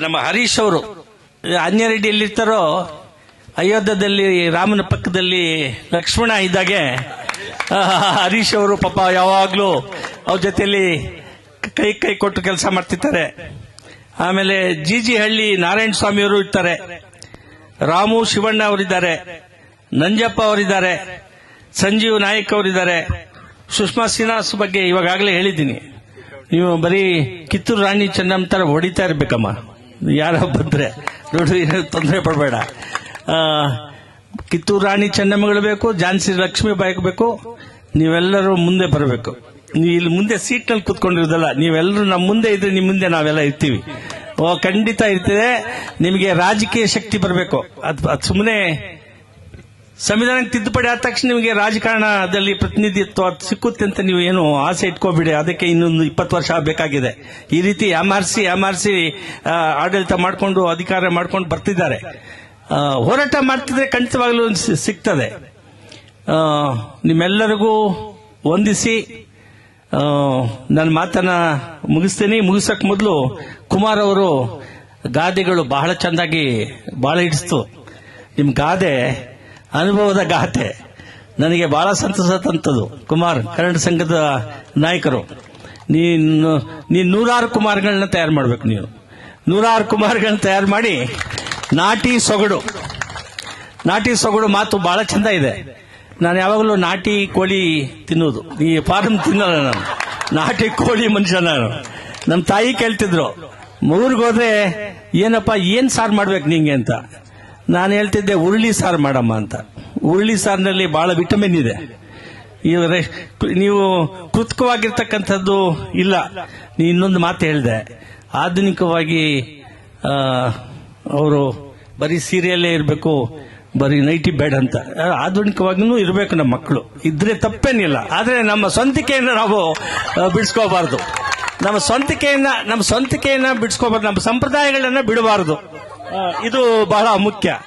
ನಮ್ಮ ಹರೀಶ್ ಅವರು ಅನ್ಯರೆಡ್ಡಿ ಎಲ್ಲಿರ್ತಾರೋ, ಅಯೋಧ್ಯದಲ್ಲಿ, ರಾಮನ ಪಕ್ಕದಲ್ಲಿ ಲಕ್ಷ್ಮಣ ಇದ್ದಾಗೆ ಹರೀಶ್ ಅವರು ಪಾಪ ಯಾವಾಗ್ಲೂ ಅವ್ರ ಜೊತೆಯಲ್ಲಿ ಕೈ ಕೈ ಕೊಟ್ಟು ಕೆಲಸ ಮಾಡ್ತಿರ್ತಾರೆ. ಆಮೇಲೆ ಜಿ ಜಿ ಹಳ್ಳಿ ನಾರಾಯಣ ಸ್ವಾಮಿ ಅವರು ಇರ್ತಾರೆ. ರಾಮು ಶಿವಣ್ಣ ಅವರಿದ್ದಾರೆ. ನಂಜಪ್ಪ ಅವರಿದ್ದಾರೆ. ಸಂಜೀವ್ ನಾಯಕ್ ಅವರಿದ್ದಾರೆ. ಸುಷ್ಮಾ ಸಿನ್ಹಾಸ್ ಬಗ್ಗೆ ಇವಾಗಾಗಲೇ ಹೇಳಿದ್ದೀನಿ. ನೀವು ಬರೀ ಕಿತ್ತೂರು ರಾಣಿ ಚೆನ್ನಮ್ಮ ತರ ಹೊಡಿತಾ ಇರ್ಬೇಕಮ್ಮ. ಯಾರ ಬಂದ್ರೆ. ನೋಡಿ ತೊಂದರೆ ಪಡಬೇಡ. ಕಿತ್ತೂರು ರಾಣಿ ಚೆನ್ನಮ್ಮಗಳು ಬೇಕು, ಝಾನ್ಸಿ ಲಕ್ಷ್ಮೀಬಾಯಿ ಬೇಕು, ನೀವೆಲ್ಲರೂ ಮುಂದೆ ಬರಬೇಕು. ನೀವು ಇಲ್ಲಿ ಮುಂದೆ ಸೀಟ್ನಲ್ಲಿ ಕುತ್ಕೊಂಡಿರೋದಲ್ಲ, ನೀವೆಲ್ಲರೂ ನಮ್ಮ ಮುಂದೆ ಇದ್ರೆ ನಿಮ್ಮ ಮುಂದೆ ನಾವೆಲ್ಲ ಇರ್ತೀವಿ. ಓ, ಖಂಡಿತ ಇರ್ತದೆ. ನಿಮಗೆ ರಾಜಕೀಯ ಶಕ್ತಿ ಬರಬೇಕು. ಅದು ಅದು ಸುಮ್ಮನೆ ಸಂವಿಧಾನಕ್ಕೆ ತಿದ್ದುಪಡಿ ಆದ ತಕ್ಷಣ ನಿಮಗೆ ರಾಜಕಾರಣದಲ್ಲಿ ಪ್ರತಿನಿಧಿತ್ವ ಸಿಕ್ಕುತ್ತೆ ಅಂತ ನೀವು ಏನು ಆಸೆ ಇಟ್ಕೋಬಿಡಿ. ಅದಕ್ಕೆ ಇನ್ನೊಂದು ಇಪ್ಪತ್ತು ವರ್ಷ ಬೇಕಾಗಿದೆ. ಈ ರೀತಿ ಎಂಆರ್ಸಿ ಎಂಆರ್ಸಿ ಆಡಳಿತ ಮಾಡಿಕೊಂಡು, ಅಧಿಕಾರ ಮಾಡ್ಕೊಂಡು ಬರ್ತಿದ್ದಾರೆ. ಹೋರಾಟ ಮಾಡ್ತಿದ್ರೆ ಖಂಡಿತವಾಗ್ಲೂ ಸಿಗ್ತದೆ. ನಿಮ್ಮೆಲ್ಲರಿಗೂ ವಂದಿಸಿ ನನ್ನ ಮಾತನ್ನ ಮುಗಿಸ್ತೀನಿ. ಮುಗಿಸಕ್ ಮೊದಲು ಕುಮಾರ್ ಅವರು ಗಾದೆಗಳು ಬಹಳ ಚೆಂದಾಗಿ ಬಹಳ ಹಿಡಿಸ್ತು. ನಿಮ್ ಗಾದೆ ಅನುಭವದ ಗಾಥೆ. ನನಗೆ ಬಹಳ ಸಂತಸ ತಂತದು ಕುಮಾರ್, ಕನ್ನಡ ಸಂಘದ ನಾಯಕರು. ನೀನು ನೀನು ನೂರಾರು ಕುಮಾರ್ಗಳನ್ನ ತಯಾರು ಮಾಡ್ಬೇಕು ನೀವು ನೂರಾರು ಕುಮಾರ್ಗಳನ್ನ ತಯಾರು ಮಾಡಿ ನಾಟಿ ಸೊಗಡು. ನಾಟಿ ಸೊಗಡು ಮಾತು ಬಹಳ ಚಂದ ಇದೆ. ನಾನು ಯಾವಾಗಲೂ ನಾಟಿ ಕೋಳಿ ತಿನ್ನೋದು ಈ ಫಾರಂ ತಿನ್ನಲ್ಲ ನಾನು. ನಾಟಿ ಕೋಳಿ ಮನುಷ್ಯ ನಾನು. ನಮ್ಮ ತಾಯಿ ಕೇಳ್ತಿದ್ರು ಮೂರ್ಗೋದ್ರೆ ಏನಪ್ಪ, ಏನ್ ಸಾರು ಮಾಡ್ಬೇಕು ನಿಂಗೆ? ಅಂತ. ನಾನು ಹೇಳ್ತಿದ್ದೆ ಉರುಳಿ ಸಾರು ಮಾಡಮ್ಮ ಅಂತ. ಉರುಳಿ ಸಾರಿನಲ್ಲಿ ಬಹಳ ವಿಟಮಿನ್ ಇದೆ. ನೀವು ಕೃತಕವಾಗಿರ್ತಕ್ಕಂಥದ್ದು ಇಲ್ಲ. ನೀ ಇನ್ನೊಂದು ಮಾತು ಹೇಳಿದೆ. ಆಧುನಿಕವಾಗಿ ಅವರು ಬರೀ ಸೀರಿಯಲ್ಲೇ ಇರಬೇಕು, ಬರೀ ನೈಟಿ ಬೇಡ ಅಂತ. ಆಧುನಿಕವಾಗಿನೂ ಇರಬೇಕು ನಮ್ಮ ಮಕ್ಕಳು. ಇದ್ರೆ ತಪ್ಪೇನಿಲ್ಲ. ಆದರೆ ನಮ್ಮ ಸ್ವಂತಿಕೆಯನ್ನು ನಾವು ಬಿಡಿಸ್ಕೋಬಾರ್ದು. ನಮ್ಮ ಸ್ವಂತಿಕೆಯನ್ನ ನಮ್ಮ ಸ್ವಂತಿಕೆಯನ್ನ ಬಿಡಿಸ್ಕೋಬಾರ್ದು. ನಮ್ಮ ಸಂಪ್ರದಾಯಗಳನ್ನ ಬಿಡಬಾರದು. ಇದು ಬಹಳ ಮುಖ್ಯ.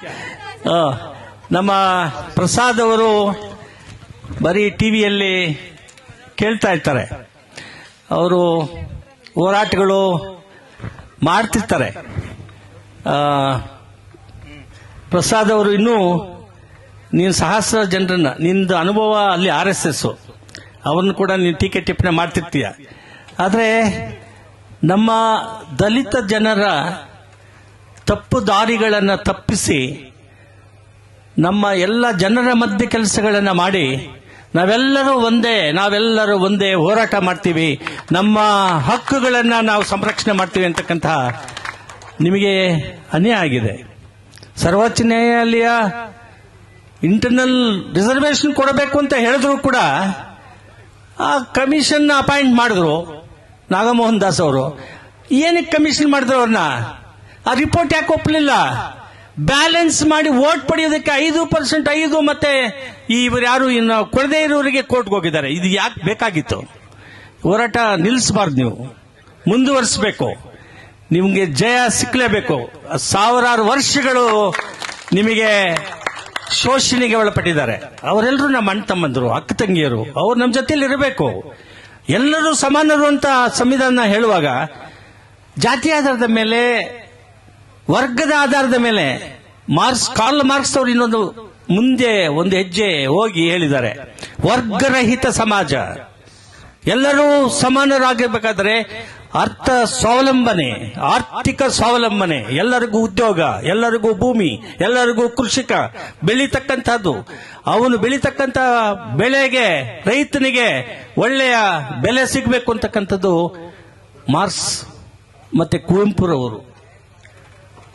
ನಮ್ಮ ಪ್ರಸಾದ್ ಅವರು ಬರೀ ಟಿವಿಯಲ್ಲಿ ಕೇಳ್ತಾ ಇರ್ತಾರೆ. ಅವರು ಹೋರಾಟಗಳು ಮಾಡ್ತಿರ್ತಾರೆ. ಪ್ರಸಾದ್ ಅವರು ಇನ್ನೂ ನೀನು ಸಹಸ್ರ ಜನರನ್ನ, ನಿಂದು ಅನುಭವ ಅಲ್ಲಿ ಆರ್ ಎಸ್ ಎಸ್. ಅವ್ರನ್ನ ಕೂಡ ನೀನು ಟೀಕೆ ಟಿಪ್ಪಣೆ ಮಾಡ್ತಿರ್ತೀಯ. ಆದರೆ ನಮ್ಮ ದಲಿತ ಜನರ ತಪ್ಪು ದಾರಿಗಳನ್ನು ತಪ್ಪಿಸಿ ನಮ್ಮ ಎಲ್ಲ ಜನರ ಮಧ್ಯೆ ಕೆಲಸಗಳನ್ನು ಮಾಡಿ ನಾವೆಲ್ಲರೂ ಒಂದೇ ನಾವೆಲ್ಲರೂ ಒಂದೇ ಹೋರಾಟ ಮಾಡ್ತೀವಿ. ನಮ್ಮ ಹಕ್ಕುಗಳನ್ನು ನಾವು ಸಂರಕ್ಷಣೆ ಮಾಡ್ತೀವಿ ಅಂತಕ್ಕಂತಹ ನಿಮಗೆ ಅನ್ಯಾಯ ಆಗಿದೆ. ಸರ್ವೋಚ್ಚ ನ್ಯಾಯಾಲಯ ಇಂಟರ್ನಲ್ ರಿಸರ್ವೇಶನ್ ಕೊಡಬೇಕು ಅಂತ ಹೇಳಿದ್ರು ಕೂಡ ಆ ಕಮಿಷನ್ ಅಪಾಯಿಂಟ್ ಮಾಡಿದ್ರು ನಾಗಮೋಹನ್ ದಾಸ್ ಅವರು. ಏನಕ್ಕೆ ಕಮಿಷನ್ ಮಾಡಿದ್ರು ಅವ್ರನ್ನ? ಆ ರಿಪೋರ್ಟ್ ಯಾಕೆ ಒಪ್ಪಲಿಲ್ಲ ಬ್ಯಾಲೆನ್ಸ್ ಮಾಡಿ ವೋಟ್ ಪಡೆಯೋದಕ್ಕೆ ಐದು ಪರ್ಸೆಂಟ್ ಐದು ಮತ್ತೆ ಇವರು ಯಾರು ಇನ್ನು ಕೊಡದೇ ಇರೋರಿಗೆ ಕೋರ್ಟ್ಗೆ ಹೋಗಿದ್ದಾರೆ. ಇದು ಯಾಕೆ ಬೇಕಾಗಿತ್ತು? ಹೋರಾಟ ನಿಲ್ಲಿಸಬಾರ್ದು ನೀವು. ಮುಂದುವರಿಸಬೇಕು. ನಿಮಗೆ ಜಯ ಸಿಕ್ಕಲೇಬೇಕು ಸಾವಿರಾರು ವರ್ಷಗಳು ನಿಮಗೆ ಶೋಷಣೆಗೆ ಒಳಪಟ್ಟಿದ್ದಾರೆ. ಅವರೆಲ್ಲರೂ ನಮ್ಮ ಅಣ್ಣ ತಮ್ಮಂದರು ಅಕ್ಕ ತಂಗಿಯರು, ಅವ್ರು ನಮ್ಮ ಜೊತೆಯಲ್ಲಿ ಇರಬೇಕು. ಎಲ್ಲರೂ ಸಮಾನರು ಅಂತ ಸಂವಿಧಾನ ಹೇಳುವಾಗ ಜಾತಿ ಆಧಾರದ ಮೇಲೆ ವರ್ಗದ ಆಧಾರದ ಮೇಲೆ ಮಾರ್ಕ್ಸ್, ಕಾರ್ಲ್ ಮಾರ್ಕ್ಸ್ ಅವರು ಇನ್ನೊಂದು ಮುಂದೆ ಒಂದು ಹೆಜ್ಜೆ ಹೋಗಿ ಹೇಳಿದ್ದಾರೆ. ವರ್ಗರಹಿತ ಸಮಾಜ. ಎಲ್ಲರೂ ಸಮಾನರಾಗಿರ್ಬೇಕಾದ್ರೆ ಅರ್ಥ ಸ್ವಾವಲಂಬನೆ, ಆರ್ಥಿಕ ಸ್ವಾವಲಂಬನೆ, ಎಲ್ಲರಿಗೂ ಉದ್ಯೋಗ, ಎಲ್ಲರಿಗೂ ಭೂಮಿ, ಎಲ್ಲರಿಗೂ ಕೃಷಿಕ, ಬೆಳೀತಕ್ಕಂಥದ್ದು. ಅವನು ಬೆಳೀತಕ್ಕಂಥ ಬೆಳೆಗೆ, ರೈತನಿಗೆ ಒಳ್ಳೆಯ ಬೆಲೆ ಸಿಗಬೇಕು ಅಂತಕ್ಕಂಥದ್ದು ಮಾರ್ಕ್ಸ್ ಮತ್ತೆ ಕುವೆಂಪುರವರು.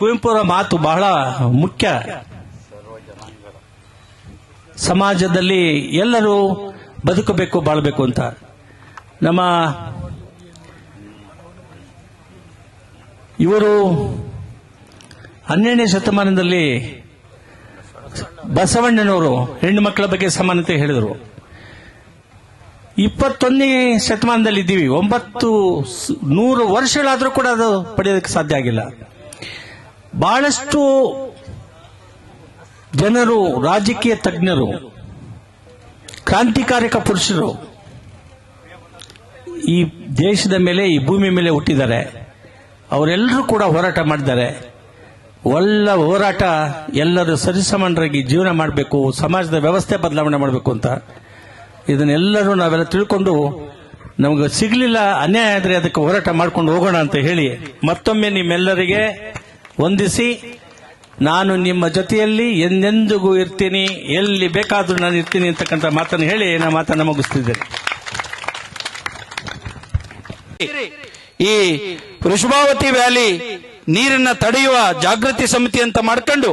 ಕುವೆಂಪುರ ಮಾತು ಬಹಳ ಮುಖ್ಯ. ಸಮಾಜದಲ್ಲಿ ಎಲ್ಲರೂ ಬದುಕಬೇಕು, ಬಾಳಬೇಕು ಅಂತ. ನಮ್ಮ ಇವರು ಹನ್ನೆರಡನೇ ಶತಮಾನದಲ್ಲಿ ಬಸವಣ್ಣನವರು ಹೆಣ್ಣು ಮಕ್ಕಳ ಬಗ್ಗೆ ಸಮಾನತೆ ಹೇಳಿದರು. ಇಪ್ಪತ್ತೊಂದನೇ ಶತಮಾನದಲ್ಲಿ ಇದ್ದೀವಿ ಒಂಬತ್ತು ನೂರು ವರ್ಷಗಳಾದರೂ ಕೂಡ ಅದು ಪಡೆಯೋದಕ್ಕೆ ಸಾಧ್ಯ ಆಗಿಲ್ಲ. ಬಹಳಷ್ಟು ಜನರು, ರಾಜಕೀಯ ತಜ್ಞರು, ಕ್ರಾಂತಿಕಾರಕ ಪುರುಷರು ಈ ದೇಶದ ಮೇಲೆ, ಈ ಭೂಮಿ ಮೇಲೆ ಹುಟ್ಟಿದ್ದಾರೆ. ಅವರೆಲ್ಲರೂ ಕೂಡ ಹೋರಾಟ ಮಾಡಿದ್ದಾರೆ. ಒಳ್ಳೆ ಹೋರಾಟ ಎಲ್ಲರೂ ಸರಿಸಮಾನರಾಗಿ ಜೀವನ ಮಾಡಬೇಕು, ಸಮಾಜದ ವ್ಯವಸ್ಥೆ ಬದಲಾವಣೆ ಮಾಡಬೇಕು ಅಂತ. ಇದನ್ನೆಲ್ಲರೂ ನಾವೆಲ್ಲ ತಿಳ್ಕೊಂಡು ನಮಗೆ ಸಿಗಲಿಲ್ಲ, ಅನ್ಯಾಯ ಆದರೆ ಅದಕ್ಕೆ ಹೋರಾಟ ಮಾಡ್ಕೊಂಡು ಹೋಗೋಣ ಅಂತ ಹೇಳಿ ಮತ್ತೊಮ್ಮೆ ನಿಮ್ಮೆಲ್ಲರಿಗೆ ವಂದಿಸಿ, ನಾನು ನಿಮ್ಮ ಜೊತೆಯಲ್ಲಿ ಎಂದೆಂದಿಗೂ ಇರ್ತೀನಿ, ಎಲ್ಲಿ ಬೇಕಾದರೂ ನಾನು ಇರ್ತೀನಿ ಅಂತಕ್ಕಂಥ ಮಾತನ್ನು ಹೇಳಿ ನಾನು ಮಾತನ್ನು ಮುಗಿಸ್ತಿದ್ದೇನೆ. ಈ ವೃಷಭಾವತಿ ವ್ಯಾಲಿ ನೀರನ್ನ ತಡೆಯುವ ಜಾಗೃತಿ ಸಮಿತಿ ಅಂತ ಮಾಡ್ಕೊಂಡು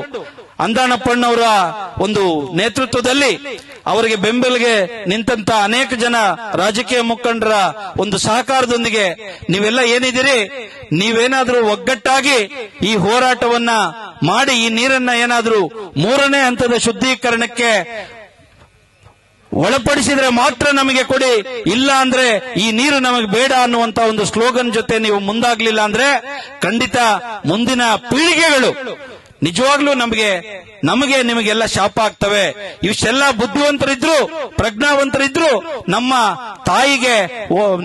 ಅಂದಾಣಪ್ಪಣ್ಣವರ ಒಂದು ನೇತೃತ್ವದಲ್ಲಿ ಅವರಿಗೆ ಬೆಂಬಲಿಗೆ ನಿಂತಂತ ಅನೇಕ ಜನ ರಾಜಕೀಯ ಮುಖಂಡರ ಒಂದು ಸಹಕಾರದೊಂದಿಗೆ ನೀವೆಲ್ಲ ಏನಿದ್ದೀರಿ? ನೀವೇನಾದ್ರೂ ಒಗ್ಗಟ್ಟಾಗಿ ಈ ಹೋರಾಟವನ್ನ ಮಾಡಿ ಈ ನೀರನ್ನ ಏನಾದ್ರೂ ಮೂರನೇ ಹಂತದ ಶುದ್ಧೀಕರಣಕ್ಕೆ ಒಳಪಡಿಸಿದ್ರೆ ಮಾತ್ರ ನಮಗೆ ಕೊಡಿ. ಇಲ್ಲ ಅಂದ್ರೆ ಈ ನೀರು ನಮಗೆ ಬೇಡ ಅನ್ನುವಂತ ಒಂದು ಸ್ಲೋಗನ್ ಜೊತೆ ನೀವು ಮುಂದಾಗ್ಲಿಲ್ಲ ಅಂದ್ರೆ ಖಂಡಿತ ಮುಂದಿನ ಪೀಳಿಗೆಗಳು ನಿಜವಾಗ್ಲೂ ನಮಗೆ ನಮಗೆ ನಿಮಗೆಲ್ಲ ಶಾಪ ಆಗ್ತವೆ. ಇಷ್ಟೆಲ್ಲ ಬುದ್ಧಿವಂತರಿದ್ರು, ಪ್ರಜ್ಞಾವಂತರಿದ್ರು, ನಮ್ಮ ತಾಯಿಗೆ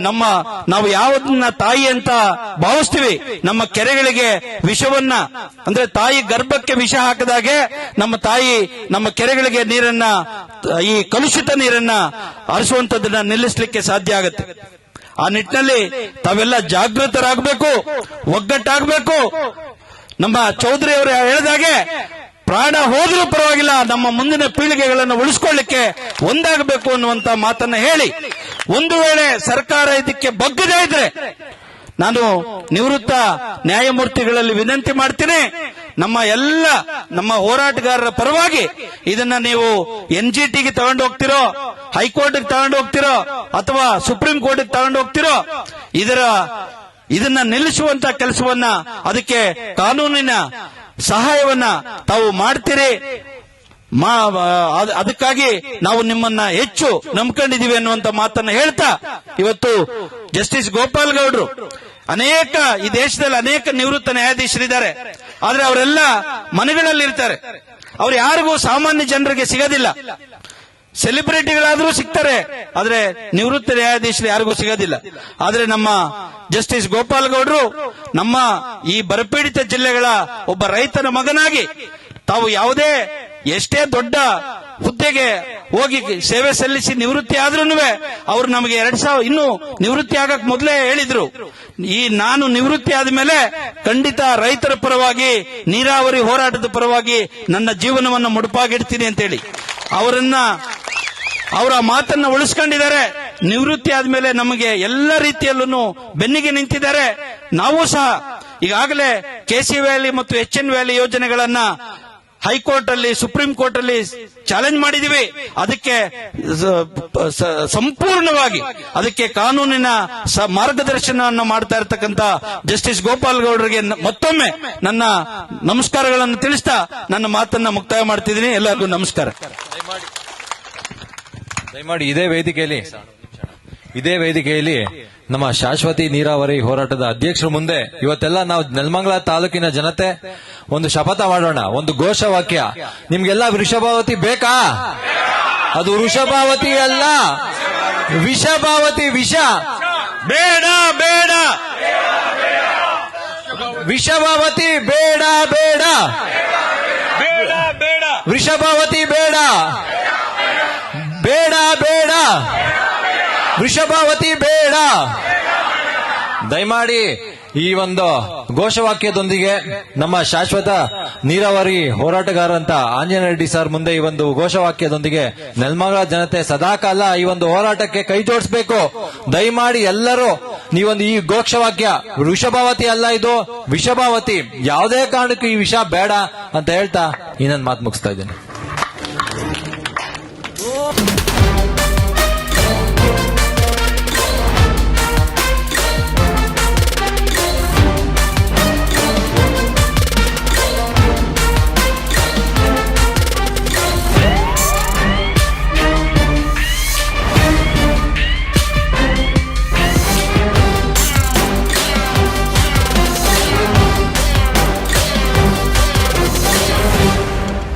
ನಮ್ಮ, ನಾವು ಯಾವತ್ತನ್ನ ತಾಯಿ ಅಂತ ಭಾವಿಸ್ತೀವಿ. ನಮ್ಮ ಕೆರೆಗಳಿಗೆ ವಿಷವನ್ನ, ಅಂದ್ರೆ ತಾಯಿ ಗರ್ಭಕ್ಕೆ ವಿಷ ಹಾಕದಾಗೆ ನಮ್ಮ ತಾಯಿ ನಮ್ಮ ಕೆರೆಗಳಿಗೆ ನೀರನ್ನ, ಈ ಕಲುಷಿತ ನೀರನ್ನ ಹರಿಸುವಂತದನ್ನ ನಿಲ್ಲಿಸಲಿಕ್ಕೆ ಸಾಧ್ಯ ಆಗುತ್ತೆ. ಆ ನಿಟ್ಟಿನಲ್ಲಿ ತಾವೆಲ್ಲ ಜಾಗೃತರಾಗಬೇಕು, ಒಗ್ಗಟ್ಟಾಗಬೇಕು ನಮ್ಮ ಚೌಧರಿ ಅವರು ಹೇಳಿದಾಗೆ ಪ್ರಾಣ ಹೋದ್ರೂ ಪರವಾಗಿಲ್ಲ, ನಮ್ಮ ಮುಂದಿನ ಪೀಳಿಗೆಗಳನ್ನು ಉಳಿಸ್ಕೊಳ್ಳಿಕ್ಕೆ ಒಂದಾಗಬೇಕು ಅನ್ನುವಂತ ಮಾತನ್ನ ಹೇಳಿ. ಒಂದು ವೇಳೆ ಸರ್ಕಾರ ಇದಕ್ಕೆ ಬಗ್ಗದೇ ಇದ್ರೆ, ನಾನು ನಿವೃತ್ತ ನ್ಯಾಯಮೂರ್ತಿಗಳಲ್ಲಿ ವಿನಂತಿ ಮಾಡ್ತೀನಿ, ನಮ್ಮ ಎಲ್ಲ ನಮ್ಮ ಹೋರಾಟಗಾರರ ಪರವಾಗಿ ಇದನ್ನ ನೀವು ಎನ್ ಜಿ ಟಿಗೆ ತಗೊಂಡು ಹೋಗ್ತಿರೋ, ಹೈಕೋರ್ಟ್ಗೆ ತಗೊಂಡು ಹೋಗ್ತಿರೋ, ಅಥವಾ ಸುಪ್ರೀಂ ಕೋರ್ಟ್ಗೆ ತಗೊಂಡು ಹೋಗ್ತಿರೋ, ಇದರ ಇದನ್ನ ನಿಲ್ಲಿಸುವಂತ ಕೆಲಸವನ್ನ ಅದಕ್ಕೆ ಕಾನೂನಿನ ಸಹಾಯವನ್ನ ತಾವು ಮಾಡ್ತೀರಿ. ಅದಕ್ಕಾಗಿ ನಾವು ನಿಮ್ಮನ್ನ ಹೆಚ್ಚು ನಂಬ್ಕೊಂಡಿದೀವಿ ಅನ್ನುವಂತ ಮಾತನ್ನ ಹೇಳ್ತಾ ಇವತ್ತು ಜಸ್ಟಿಸ್ ಗೋಪಾಲ್ ಗೌಡ್ರು ಅನೇಕ ಈ ದೇಶದಲ್ಲಿ ಅನೇಕ ನಿವೃತ್ತ ನ್ಯಾಯಾಧೀಶರಿದ್ದಾರೆ. ಆದ್ರೆ ಅವರೆಲ್ಲ ಮನೆಗಳಲ್ಲಿ ಇರ್ತಾರೆ ಅವ್ರು ಯಾರಿಗೂ ಸಾಮಾನ್ಯ ಜನರಿಗೆ ಸಿಗೋದಿಲ್ಲ. ಸೆಲೆಬ್ರಿಟಿಗಳಾದ್ರೂ ಸಿಗ್ತಾರೆ. ಆದ್ರೆ ನಿವೃತ್ತ ನ್ಯಾಯಾಧೀಶರು ಯಾರಿಗೂ ಸಿಗೋದಿಲ್ಲ. ಆದ್ರೆ ನಮ್ಮ ಜಸ್ಟಿಸ್ ಗೋಪಾಲ್ ಗೌಡ್ರು ನಮ್ಮ ಈ ಬರಪೀಡಿತ ಜಿಲ್ಲೆಗಳ ಒಬ್ಬ ರೈತನ ಮಗನಾಗಿ ತಾವು ಯಾವುದೇ ಎಷ್ಟೇ ದೊಡ್ಡ ಹುದ್ದೆಗೆ ಹೋಗಿ ಸೇವೆ ಸಲ್ಲಿಸಿ ನಿವೃತ್ತಿ ಆದ್ರೂ ಅವ್ರು ನಮಗೆ ಎರಡ್ ಸಾವಿರ ಇನ್ನು ನಿವೃತ್ತಿ ಆಗಕ್ ಮೊದಲೇ ಹೇಳಿದ್ರು. ಈ ನಾನು ನಿವೃತ್ತಿ ಆದ್ಮೇಲೆ ಖಂಡಿತ ರೈತರ ಪರವಾಗಿ, ನೀರಾವರಿ ಹೋರಾಟದ ಪರವಾಗಿ ನನ್ನ ಜೀವನವನ್ನು ಮುಡುಪಾಗಿಡ್ತೀನಿ ಅಂತೇಳಿ. ಅವರನ್ನ ಅವರ ಮಾತನ್ನ ಉಳಿಸ್ಕೊಂಡಿದ್ದಾರೆ. ನಿವೃತ್ತಿ ಆದ್ಮೇಲೆ ನಮಗೆ ಎಲ್ಲ ರೀತಿಯಲ್ಲೂ ಬೆನ್ನಿಗೆ ನಿಂತಿದ್ದಾರೆ. ನಾವು ಸಹ ಈಗಾಗಲೇ ಕೆಸಿ ವ್ಯಾಲಿ ಮತ್ತು ಎಚ್ ಎನ್ ವ್ಯಾಲಿ ಯೋಜನೆಗಳನ್ನ ಹೈಕೋರ್ಟ್ ಅಲ್ಲಿ ಸುಪ್ರೀಂ ಕೋರ್ಟ್ ಅಲ್ಲಿ ಚಾಲೆಂಜ್ ಮಾಡಿದೀವಿ. ಅದಕ್ಕೆ ಸಂಪೂರ್ಣವಾಗಿ ಅದಕ್ಕೆ ಕಾನೂನಿನ ಮಾರ್ಗದರ್ಶನವನ್ನು ಮಾಡ್ತಾ ಇರತಕ್ಕಂತ ಜಸ್ಟಿಸ್ ಗೋಪಾಲ್ ಗೌಡರಿಗೆ ಮತ್ತೊಮ್ಮೆ ನನ್ನ ನಮಸ್ಕಾರಗಳನ್ನು ತಿಳಿಸ್ತಾ ನನ್ನ ಮಾತನ್ನ ಮುಕ್ತಾಯ ಮಾಡ್ತಿದ್ದೀನಿ. ಎಲ್ಲರಿಗೂ ನಮಸ್ಕಾರ. ದಯಮಾಡಿ ಇದೇ ವೇದಿಕೆಯಲ್ಲಿ ಇದೇ ವೇದಿಕೆಯಲ್ಲಿ ನಮ್ಮ ಶಾಶ್ವತಿ ನೀರಾವರಿ ಹೋರಾಟದ ಅಧ್ಯಕ್ಷರ ಮುಂದೆ ಇವತ್ತೆಲ್ಲ ನಾವು ನೆಲಮಂಗಲ ತಾಲೂಕಿನ ಜನತೆ ಒಂದು ಶಪಥ ಮಾಡೋಣ ಒಂದು ಘೋಷವಾಕ್ಯ. ನಿಮ್ಗೆಲ್ಲ ವೃಷಭಾವತಿ ಬೇಕಾ? ಅದು ವೃಷಭಾವತಿ ಅಲ್ಲ ವಿಷಭಾವತಿ ವಿಷ. ಬೇಡ ಬೇಡ. ವಿಷಭಾವತಿ ಬೇಡ ಬೇಡ. ಬೇಡ ಬೇಡ. ವೃಷಭಾವತಿ ಬೇಡ ಬೇಡ ಬೇಡ ವೃಷಭಾವತಿ ಬೇಡ. ದಯಮಾಡಿ ಈ ಒಂದು ಘೋಷವಾಕ್ಯದೊಂದಿಗೆ ನಮ್ಮ ಶಾಶ್ವತ ನೀರಾವರಿ ಹೋರಾಟಗಾರಂತ ಆಂಜನೇಯ ರೆಡ್ಡಿ ಸರ್ ಮುಂದೆ ಈ ಒಂದು ಘೋಷವಾಕ್ಯದೊಂದಿಗೆ ನೆಲಮಂಗಲ ಜನತೆ ಸದಾಕಾಲ ಈ ಒಂದು ಹೋರಾಟಕ್ಕೆ ಕೈ ಜೋಡಿಸಬೇಕು. ದಯಮಾಡಿ ಎಲ್ಲರೂ ನೀವೊಂದು ಈ ಘೋಷವಾಕ್ಯ, ವೃಷಭಾವತಿ ಅಲ್ಲ ಇದು, ವಿಷಭಾವತಿ ಯಾವುದೇ ಕಾರಣಕ್ಕೂ ಈ ವಿಷ ಬೇಡ ಅಂತ ಹೇಳ್ತಾ ಇನ್ನೊಂದು ಮಾತು ಮುಗಿಸ್ತಾ ಇದ್ದೀನಿ.